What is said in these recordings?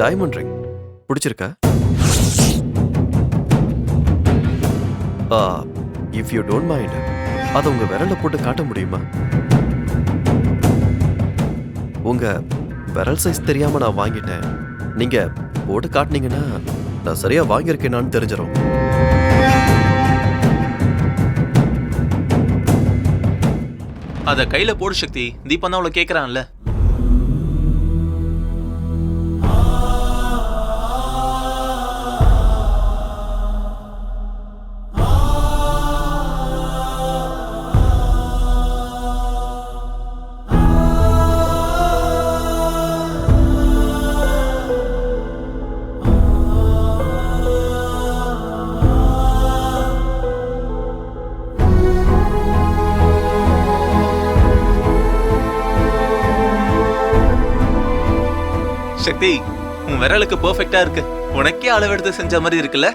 Diamond ring பிடிச்சிருக்கா? If you don't mind அதை உங்க விரல்ல போட்டு காட்ட முடியுமா? உங்க விரல் சைஸ் தெரியாம நான் வாங்கிட்டேன். நீங்க போட்டு காட்டுனீங்கன்னா நான் சரியா வாங்கியிருக்கேனான்னு தெரிஞ்சிடும் அத கையில போடு சக்தி. தீபம் தான் அவளை கேக்குறான்ல. சக்தி உன் விரலுக்கு பெர்ஃபெக்ட்டா இருக்கு. உனக்கே அளவெடுத்து செஞ்ச மாதிரி இருக்குல்ல?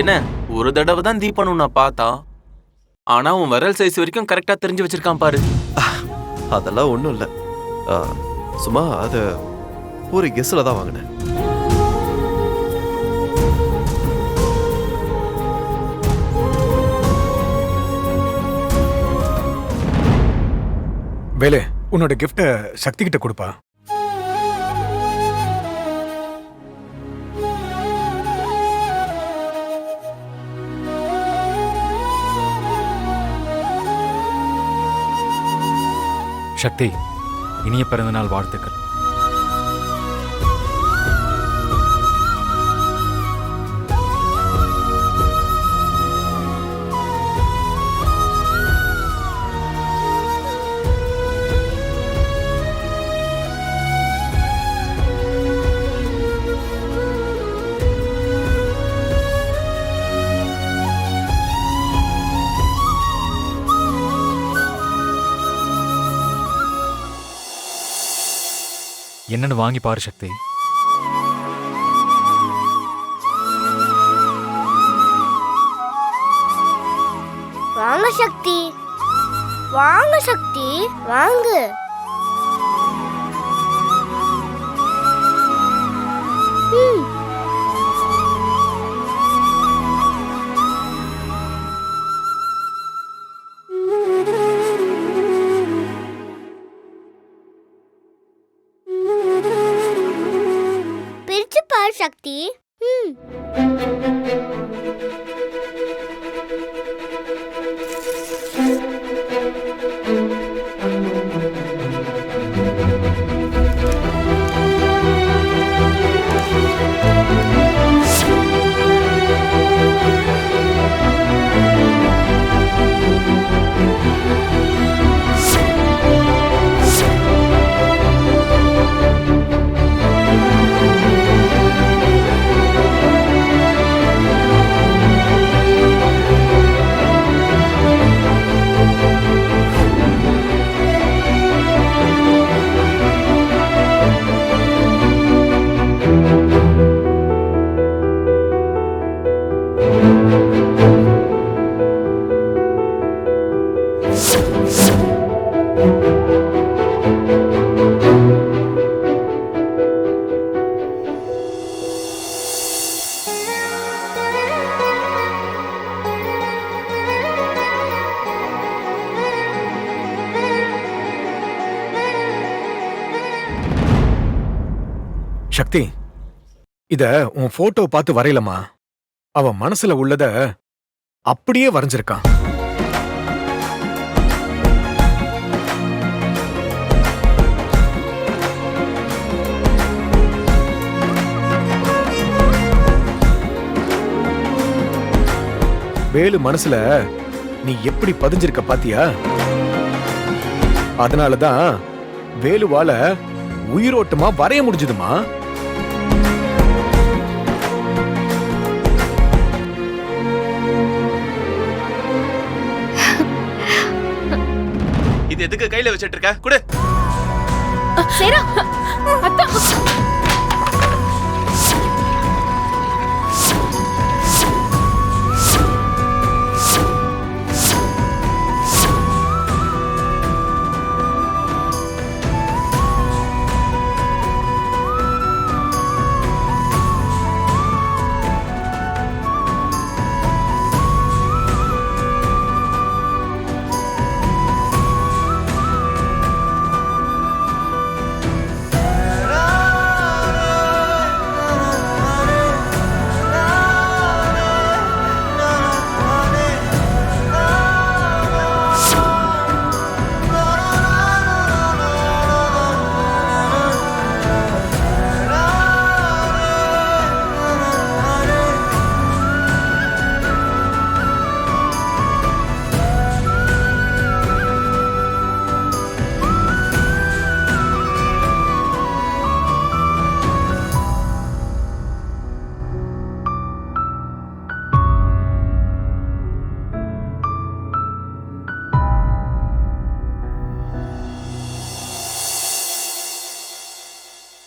என்ன ஒரு தடவை தான் தீபன் உன்னை பார்த்தா? ஆனா உன் விரல் சைஸ் வரைக்கும் கரெக்டா தெரிஞ்சு வச்சிருக்கான் பாரு. அதெல்லாம் ஒன்றும் இல்லை. சும்மா அது ஒரு கெஸ்ஸில் தான் வாங்கினேன். வேலு உன்னோட கிஃப்ட சக்தி கிட்ட கொடுப்பா. சக்தி இனிய பிறந்தநாள் வாழ்த்துக்கள். என்னன்னு வாங்கி பாரு சக்தி. வாங்க சக்தி. வாங்க சக்தி. வாங்க. ம். பிரிச்சு பாரு சக்தி இத உன் போட்டோ பார்த்து வரையலமா அவன் மனசுல உள்ளத அப்படியே வரைஞ்சிருக்கான். வேலு மனசுல நீ எப்படி பதிஞ்சிருக்க பாத்தியா? அதனாலதான் வேலுவால உயிரோட்டமா வரைய முடிஞ்சதுமா? இது எதுக்கு கையில வச்சிட்டு இருக்க? குடு.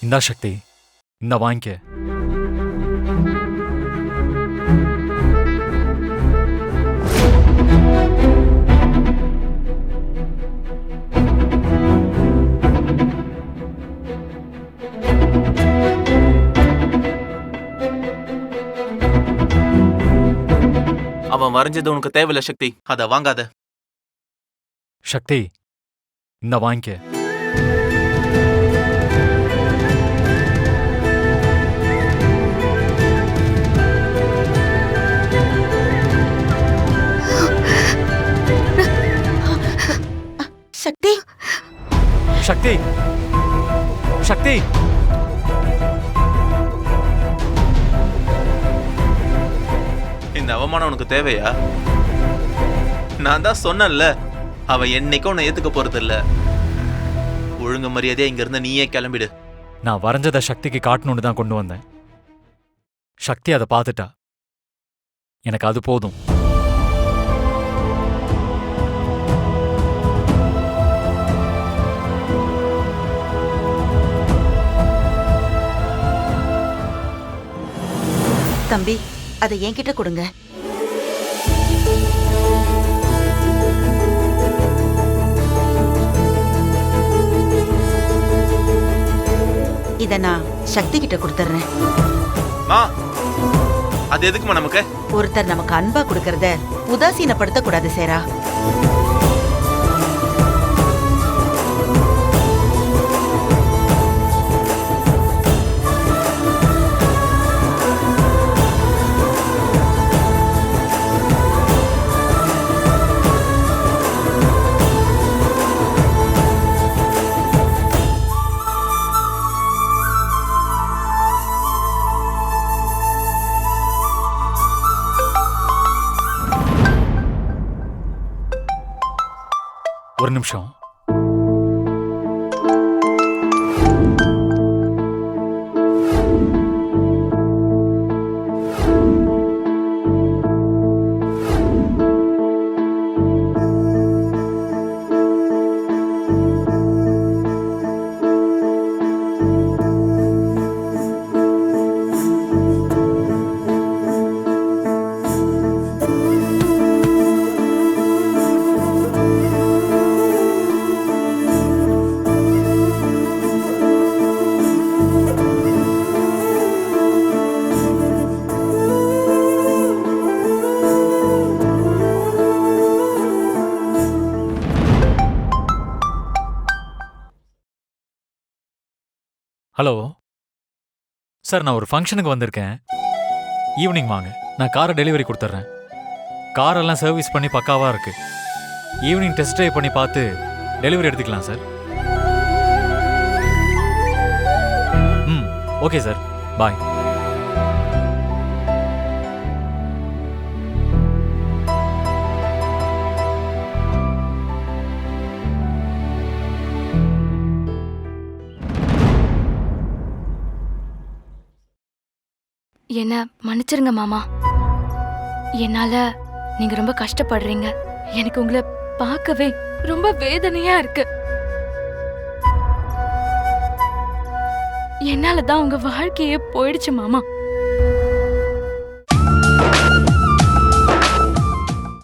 இந்தா சக்தி இந்த வாங்கிக்க. அவன் வரைஞ்சது உனக்கு தேவையில்ல சக்தி. அத வாங்காத. சக்தி இந்த வாங்கிக்க. சக்தி. சக்தி. இந்த அவமானம் உனக்கு தேவையா? நான் தான் சொன்னேன்ல அவ என்னைக்கும் உன்னை ஏத்துக்க போறது இல்ல ஒழுங்கு மரியாதையா இங்க இருந்து நீயே கிளம்பிடு. நான் வரைஞ்சதை சக்திக்கு காட்டணும்னு தான் கொண்டு வந்தேன். சக்தி அதை பார்த்துட்டா. எனக்கு அது போதும். தம்பி அதை என்கிட்ட கொடுங்க. இத நான் சக்தி கிட்ட கொடுத்துறேன் அது எதுக்குமா நமக்கு? ஒருத்தர் நமக்கு அன்பா கொடுக்கறத உதாசீனப்படுத்த கூடாது சேரா. ஒரு நிமிஷம். ஹலோ. சார் நான் ஒரு ஃபங்க்ஷனுக்கு வந்திருக்கேன். ஈவினிங் வாங்க. நான் காரை டெலிவரி கொடுத்துட்றேன். காரெல்லாம் சர்வீஸ் பண்ணி பக்காவாக இருக்கு. ஈவினிங் டெஸ்ட் ட்ரைவ் பண்ணி பார்த்து டெலிவரி எடுத்துக்கலாம் சார். ம் ஓகே சார். பாய். மன்னிச்சிருங்க மாமா. என்னால நீங்க ரொம்ப கஷ்டப்படுறீங்க. எனக்கு உங்களை பார்க்கவே ரொம்ப வேதனையா இருக்கு. என்னால தான் உங்க வாழ்க்கையே போயிடுச்சு மாமா.